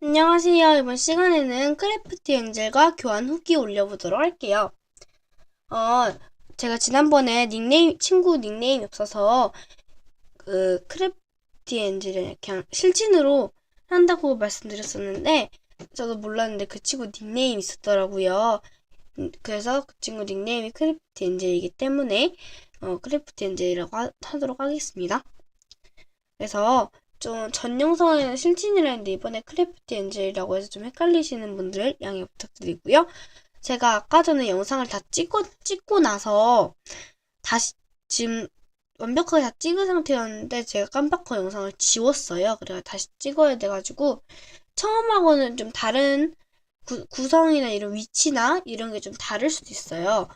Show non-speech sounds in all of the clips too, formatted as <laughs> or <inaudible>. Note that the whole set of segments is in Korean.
안녕하세요. 이번 시간에는 크래프트 엔젤과 교환 후기 올려보도록 할게요. 어, 제가 지난번에 닉네임, 친구 닉네임이 없어서 그 크래프트 엔젤을 그냥 실진으로 한다고 말씀드렸었는데 저도 몰랐는데 그 친구 닉네임이 있었더라고요. 음, 그래서 그 친구 닉네임이 크래프트 엔젤이기 때문에 어, 크래프트 엔젤이라고 하, 하도록 하겠습니다. 그래서 좀 전 영상에는 실진이라 했는데 이번에 크래프트 엔젤이라고 해서 좀 헷갈리시는 분들 양해 부탁드리고요. 제가 아까 전에 영상을 다 찍고, 찍고 나서 다시 지금 완벽하게 다 찍은 상태였는데 제가 깜빡하고 영상을 지웠어요. 그래서 다시 찍어야 돼가지고 처음하고는 좀 다른 구, 구성이나 이런 위치나 이런 게 좀 다를 수도 있어요.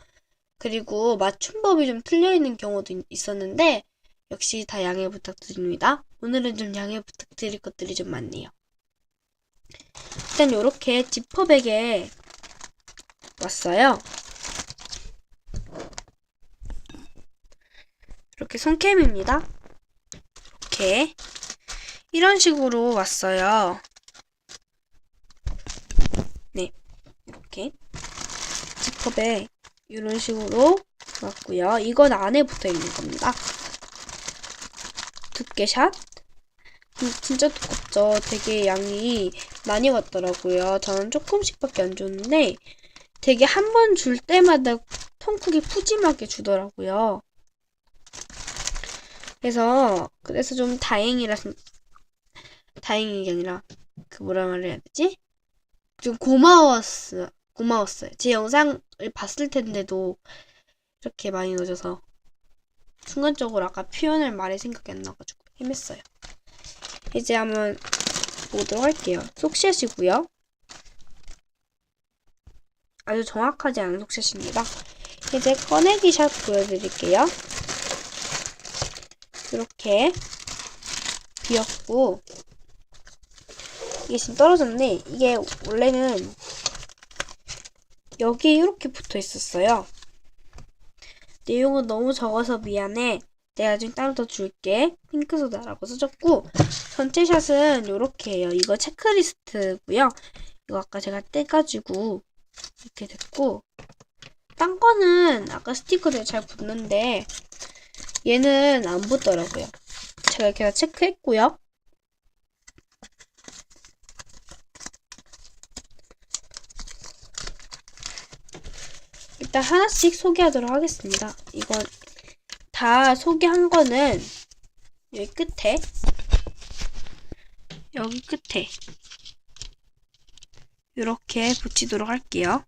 그리고 맞춤법이 좀 틀려 있는 경우도 있- 있었는데 역시 다 양해 부탁드립니다. 오늘은 좀 양해 부탁드릴 것들이 좀 많네요. 일단 이렇게 지퍼백에 왔어요. 이렇게 손캠입니다. 이렇게 이런 식으로 왔어요. 네, 이렇게 지퍼백 이런 식으로 왔고요. 이건 안에 붙어 있는 겁니다. 두께샷 음, 진짜 두껍죠. 되게 양이 많이 왔더라고요. 저는 조금씩밖에 안 줬는데 되게 한 번 줄 때마다 통 크게 푸짐하게 주더라고요. 그래서 그래서 좀 다행이라 게 아니라 그 뭐라 말해야 되지? 좀 고마웠어. 고마웠어요. 제 영상을 봤을 텐데도 이렇게 많이 넣어줘서 순간적으로 아까 표현할 말이 생각이 안 나가지고 헤맸어요. 이제 한번 보도록 할게요. 속샷이고요. 아주 정확하지 않은 속샷입니다. 이제 꺼내기 샷 보여드릴게요. 이렇게 비었고 이게 지금 떨어졌네. 이게 원래는 여기 이렇게 붙어 있었어요. 내용은 너무 적어서 미안해. 내가 좀 따로 더 줄게. 핑크소다라고 써줬고 전체 샷은 요렇게예요. 이거 체크리스트고요. 이거 아까 제가 떼가지고 이렇게 됐고 딴 거는 아까 스티커들 잘 붙는데 얘는 안 붙더라고요. 제가 이렇게 다 체크했고요. 일단 하나씩 소개하도록 하겠습니다. 이건 다 소개한 거는 여기 끝에 여기 끝에 이렇게 붙이도록 할게요.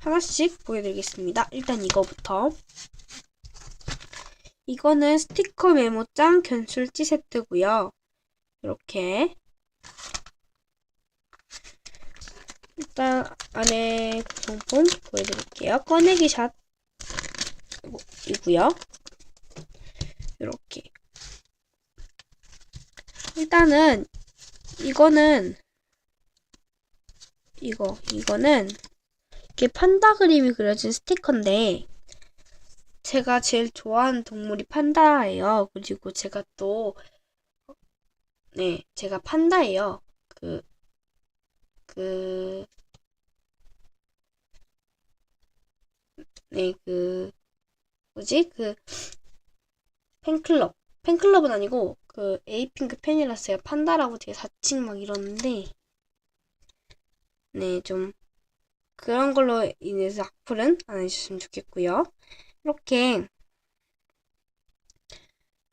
하나씩 보여드리겠습니다. 일단 이거부터 이거는 스티커 메모장 견술지 세트고요. 이렇게 일단 안에 구성품 보여드릴게요. 꺼내기 샷 이고요. 이렇게 일단은 이거는 이거 이거는 이렇게 판다 그림이 그려진 스티커인데 제가 제일 좋아하는 동물이 판다예요. 그리고 제가 또 네, 제가 판다예요. 그 그, 네, 그, 뭐지? 그, 팬클럽. 팬클럽은 아니고, 그, 에이핑크 팬이라서요. 판다라고 되게 사칭 막 이러는데, 네, 좀, 그런 걸로 인해서 악플은 안 해주셨으면 좋겠고요. 이렇게,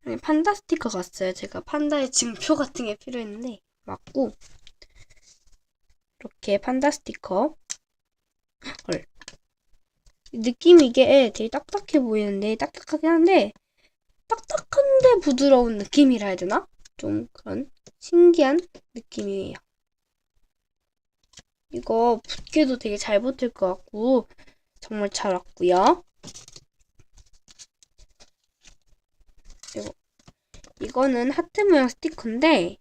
네, 판다 스티커가 왔어요. 제가 판다의 증표 같은 게 필요했는데, 맞고, 이렇게 판다 스티커. 헐. 느낌이 이게 되게 딱딱해 보이는데, 딱딱하긴 한데, 딱딱한데 부드러운 느낌이라 해야 되나? 좀 그런 신기한 느낌이에요. 이거 붓기도 되게 잘 붙을 것 같고, 정말 잘 왔고요. 이거, 이거는 하트 모양 스티커인데,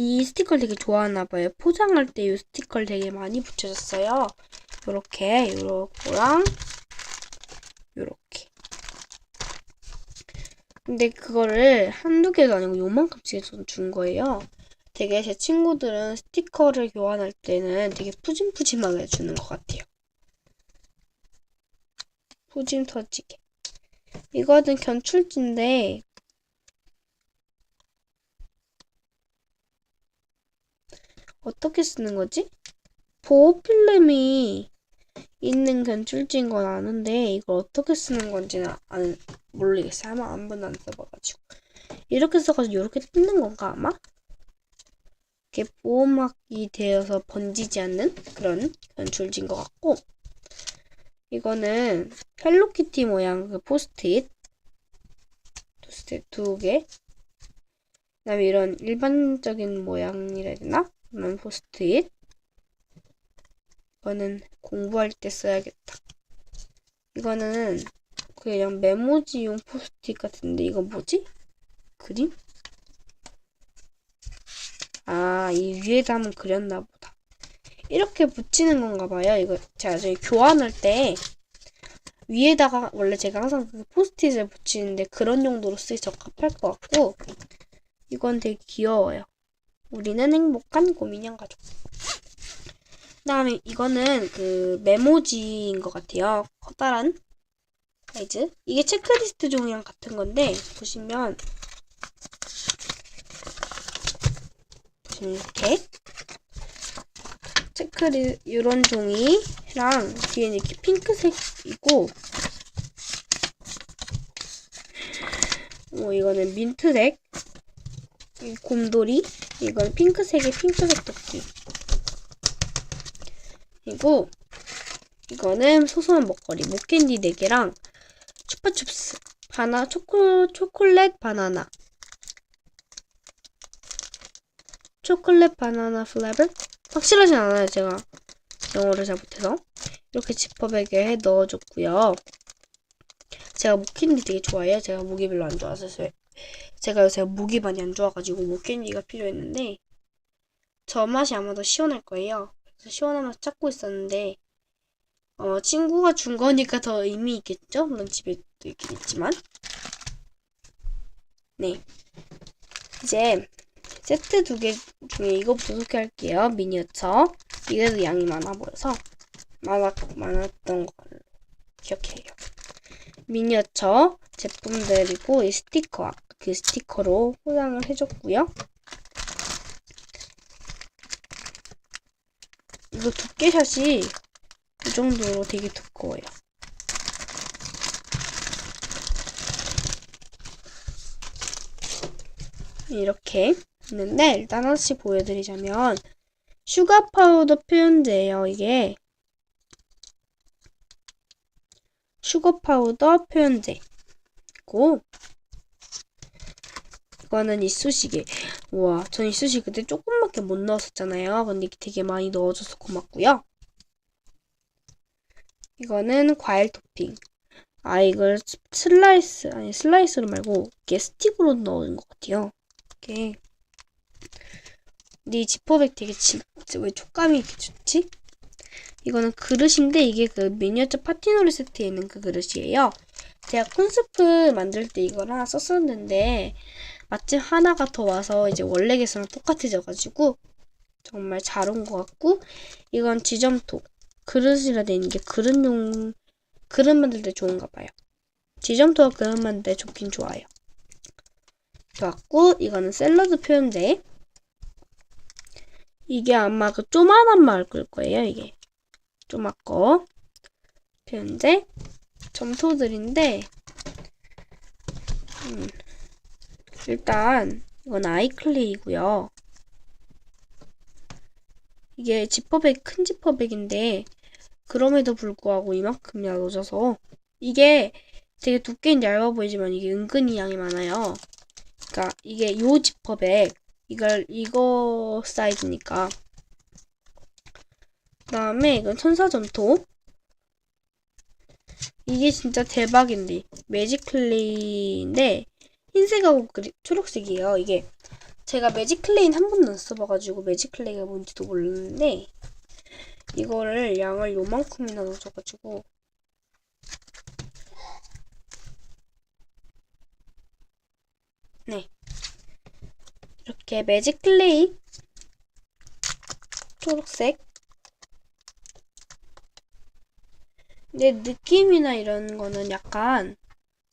이 스티커를 되게 좋아하나 봐요. 포장할 때 이 스티커를 되게 많이 붙여줬어요. 요렇게, 요거랑, 요렇게. 근데 그거를 한두 개도 아니고 요만큼씩 준 거예요. 되게 제 친구들은 스티커를 교환할 때는 되게 푸짐푸짐하게 주는 것 같아요. 푸짐 터지게. 이거는 견출지인데 어떻게 쓰는 거지? 보호 필름이 있는 견출지인 건 아는데 이걸 어떻게 쓰는 건지는 안 모르겠어요. 아마 한 번도 안 써봐가지고 이렇게 써가지고 이렇게 뜯는 건가 아마? 이렇게 보호막이 되어서 번지지 않는 그런 견출지인 것 같고 이거는 헬로키티 모양 그 포스트잇 포스트잇 두 개. 그다음에 이런 일반적인 모양이라 해야 되나? 그런 포스트잇. 이거는 공부할 때 써야겠다. 이거는 그냥 메모지용 포스트잇 같은데 이거 뭐지? 그림? 아, 이 위에다 한번 그렸나 보다. 이렇게 붙이는 건가 봐요. 이거 제가 저희 교환할 때 위에다가 원래 제가 항상 그 포스트잇을 붙이는데 그런 용도로 쓰기 적합할 것 같고 이건 되게 귀여워요. 우리는 행복한 고민형 가족. 그다음에 이거는 그 메모지인 것 같아요. 커다란 사이즈. 이게 체크리스트 종이랑 같은 건데 보시면 이렇게 체크리 이런 종이랑 뒤에는 이렇게 핑크색이고 어, 이거는 민트색 이 곰돌이 이건 핑크색의 핑크색 토끼. 그리고 이거는 소소한 먹거리 목캔디 4개랑 추파춥스 바나 초코 초콜릿 바나나. 초콜릿 바나나 플레버 확실하진 않아요 제가. 영어를 잘 못해서. 이렇게 지퍼백에 넣어줬고요. 제가 목캔디 되게 좋아해요. 제가 목이 별로 안 좋아서 제가 요새 목이 많이 안 좋아가지고 목캔디가 필요했는데 저 맛이 아마 더 시원할 거예요 그래서 시원한 맛 찾고 있었는데 어, 친구가 준 거니까 더 의미 있겠죠? 물론 집에도 있긴 있지만 네 이제 세트 두 개 중에 이거부터 소개할게요. 미니어처. 이게도 양이 많아 보여서 많았, 많았던 걸로 기억해요. 미니어처 제품들이고 이 스티커 그 스티커로 포장을 해줬고요. 이거 두께샷이 이 정도로 되게 두꺼워요. 이렇게 있는데 일단 하나씩 보여드리자면 슈가 파우더 표현제예요. 이게 슈거 파우더 표현제고 이거는 이쑤시개. 우와, 전 이쑤시개 그때 조금밖에 못 넣었었잖아요. 근데 되게 많이 넣어줘서 고맙고요. 이거는 과일 토핑. 아, 이걸 슬라이스, 아니, 슬라이스로 말고, 이게 스틱으로 넣은 것 같아요. 이렇게. 근데 이 지퍼백 되게 지, 왜 촉감이 이렇게 좋지? 이거는 그릇인데 이게 그 미니어처 파티놀이 세트에 있는 그 그릇이에요. 제가 콘스프 만들 때 하나 썼었는데 마침 하나가 더 와서 이제 원래 개수랑 똑같아져가지고 정말 잘 온 것 같고 이건 지점토 그릇이라 돼 있는 게 그릇용 그릇 만들 때 좋은가 봐요. 지점토가 그릇 만들 때 좋긴 좋아요. 좋았고 이거는 샐러드 표현제 이게 아마 그 조만한 말걸 거예요, 이게. 조막거. 현재 점토들인데, 음, 일단, 이건 아이클레이고요. 이게 지퍼백, 큰 지퍼백인데, 그럼에도 불구하고 이만큼이나 넣어져서, 이게 되게 두께는 얇아 보이지만 이게 은근히 양이 많아요. 그러니까 이게 요 지퍼백, 이걸 이거 사이즈니까. 그 다음에 이건 천사 점토. 이게 진짜 대박인데 매직 클레이인데 흰색하고 초록색이에요 이게 제가 매직 클레이는 한 번도 안 써봐가지고 매직 클레이가 뭔지도 모르는데 이거를 양을 요만큼이나 넣어줘가지고 네. 이렇게 매직 클레이 초록색 근데 느낌이나 이런 거는 약간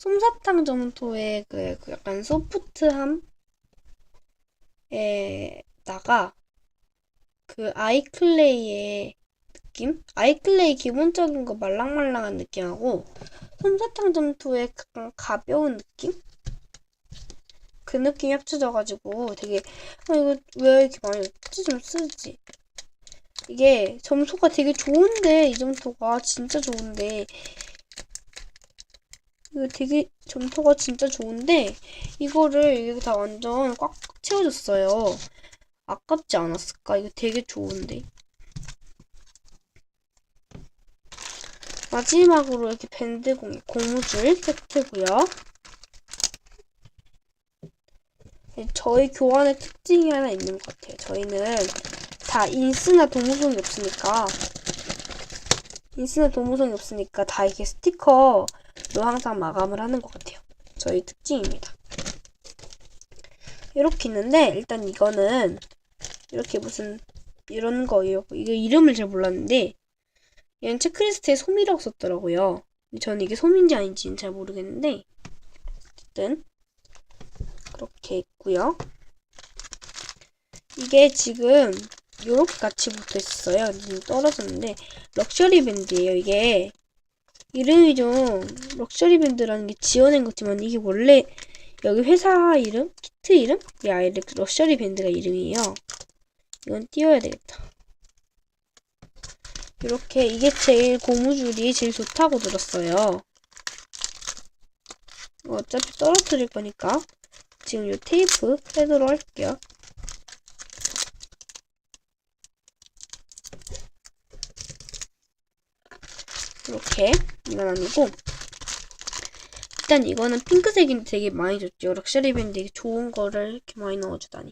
솜사탕 점토의 그, 그 약간 소프트함에다가 그 아이클레이의 느낌? 아이클레이 기본적인 거 말랑말랑한 느낌하고 솜사탕 점토의 약간 가벼운 느낌? 그 느낌이 합쳐져가지고 되게 아 이거 왜 이렇게 많이 없지 좀 쓰지 이게 점토가 되게 좋은데 이 점토가 진짜 좋은데 이거 되게 점토가 진짜 좋은데 이거를 이게 다 완전 꽉 채워졌어요. 아깝지 않았을까? 이거 되게 좋은데. 마지막으로 이렇게 밴드 공, 고무줄 세트고요. 네, 저희 교환의 특징이 하나 있는 것 같아요. 저희는 다 인스나 도무성이 없으니까 인스나 도무성이 없으니까 다 이게 스티커 로 항상 마감을 하는 것 같아요. 저희 특징입니다. 이렇게 있는데 일단 이거는 이렇게 무슨 이런 거예요. 이게 이름을 잘 몰랐는데 얘는 체크리스트에 솜이라고 썼더라고요. 저는 이게 솜인지 아닌지는 잘 모르겠는데 어쨌든 그렇게 있고요. 이게 지금 요렇게 같이 붙어 있어요. 지금 떨어졌는데 럭셔리 밴드예요. 이게 이름이 좀 럭셔리 밴드라는 게 지어낸 거지만 이게 원래 여기 회사 이름, 키트 이름, 이 아예 럭셔리 밴드가 이름이에요. 이건 띄워야 되겠다. 이렇게 이게 제일 고무줄이 제일 좋다고 들었어요. 어차피 떨어뜨릴 거니까 지금 이 테이프 빼도록 할게요. 이렇게 아니고 일단 이거는 핑크색인데 되게 많이 줬죠. 럭셔리 밴드 되게 좋은 거를 이렇게 많이 넣어주다니.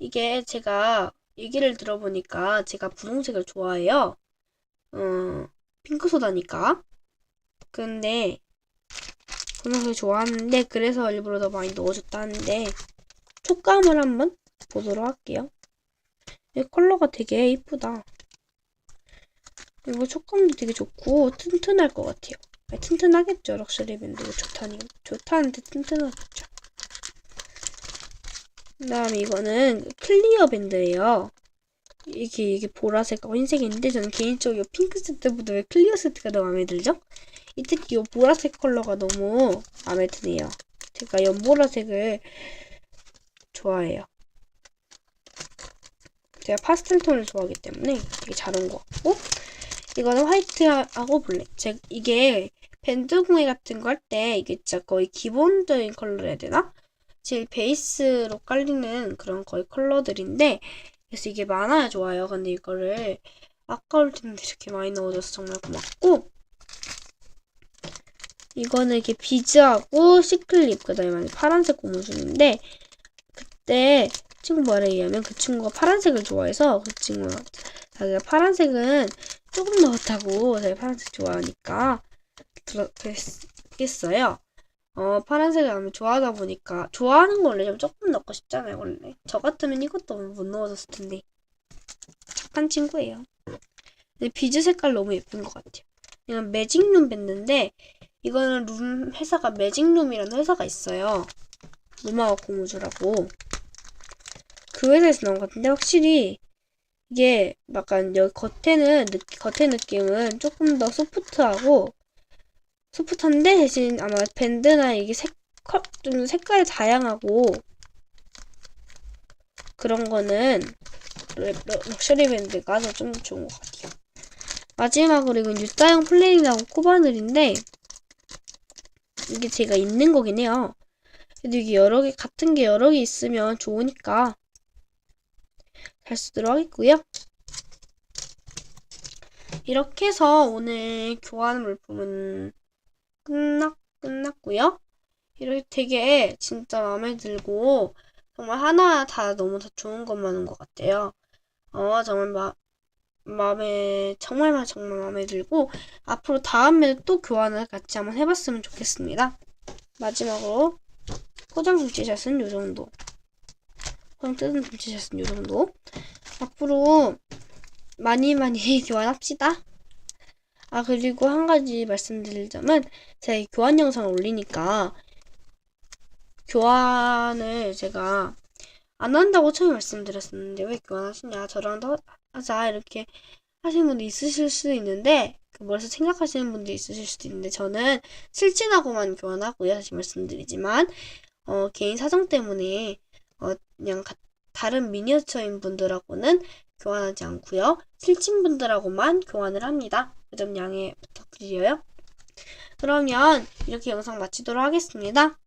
이게 제가 얘기를 들어보니까 제가 분홍색을 좋아해요. 어, 핑크소다니까. 근데 분홍색 좋아하는데 그래서 일부러 더 많이 넣어줬다는데 촉감을 한번 보도록 할게요. 이 컬러가 되게 이쁘다. 이거 촉감도 되게 좋고 튼튼할 것 같아요. 아니, 튼튼하겠죠. 럭셔리 밴드 이거 좋다니 좋다는데 튼튼하겠죠. 그다음에 이거는 클리어 밴드예요. 이게 이게 보라색과 흰색인데 저는 개인적으로 핑크 세트보다 왜 클리어 세트가 더 마음에 들죠? 이 특히 이 보라색 컬러가 너무 마음에 드네요. 제가 연보라색을 좋아해요. 제가 파스텔 톤을 좋아하기 때문에 되게 잘 온 것 같고 이거는 화이트하고 블랙. 제 이게 밴드 공예 같은 거 할 때 이게 진짜 거의 기본적인 컬러라 해야 되나? 제일 베이스로 깔리는 그런 거의 컬러들인데 그래서 이게 많아야 좋아요. 근데 이거를 아까울 텐데 이렇게 많이 넣어줘서 정말 고맙고 이거는 이렇게 비즈하고 시클립 그다음에 파란색 고무줄인데 그때 친구 말에 의하면 그 친구가 파란색을 좋아해서 그 친구가 자기가 파란색은 조금 넣었다고 제가 파란색 좋아하니까 그랬겠어요. 어 파란색을 아무 좋아하다 보니까 좋아하는 거 원래 좀 조금 넣고 싶잖아요 원래 저 같으면 이것도 못 넣어줬을 텐데 착한 친구예요. 근데 비즈 색깔 너무 예쁜 것 같아요. 이건 매직룸 밴드인데 이거는 룸 회사가 매직룸이라는 회사가 있어요. 루마와 고무줄하고 그 회사에서 나온 것 같은데 확실히 이게 약간 여기 겉에는 느, 겉의 느낌은 조금 더 소프트하고 소프트한데 대신 아마 밴드나 이게 색깔 좀 색깔이 다양하고 그런 거는 럭셔리 밴드가 더 좀 좋은 것 같아요. 마지막으로 이건 유자형 플레이나고 코바늘인데 이게 제가 있는 거긴 해요. 근데 이게 여러 개, 같은 게 여러 개 있으면 좋으니까 잘 쓰도록 하겠고요. 이렇게 해서 오늘 교환 물품은 끝났, 끝났고요. 이렇게 되게 진짜 마음에 들고 정말 하나 다 너무 다 좋은 것만 온 것 같아요. 어, 정말 마, 마음에 정말 정말 마음에 들고 앞으로 다음에 또 교환을 같이 한번 해봤으면 좋겠습니다. 마지막으로 포장 돌체샷은 요 정도. 뜯은 돌체샷은 요 정도. 앞으로 많이 많이 <laughs> 교환합시다. 아, 그리고 한 가지 말씀드릴 점은 제가 교환 영상을 올리니까 교환을 제가 안 한다고 처음에 말씀드렸었는데 왜 교환하시냐 저랑 더 하자 이렇게 하시는 분도 있으실 수 있는데 그 뭐라서 생각하시는 분도 있으실 수도 있는데 저는 실친하고만 교환하고요 다시 말씀드리지만 어, 개인 사정 때문에 어, 그냥 가- 다른 미니어처인 분들하고는 교환하지 않고요. 실친 분들하고만 교환을 합니다. 그 점 양해 부탁드려요. 그러면 이렇게 영상 마치도록 하겠습니다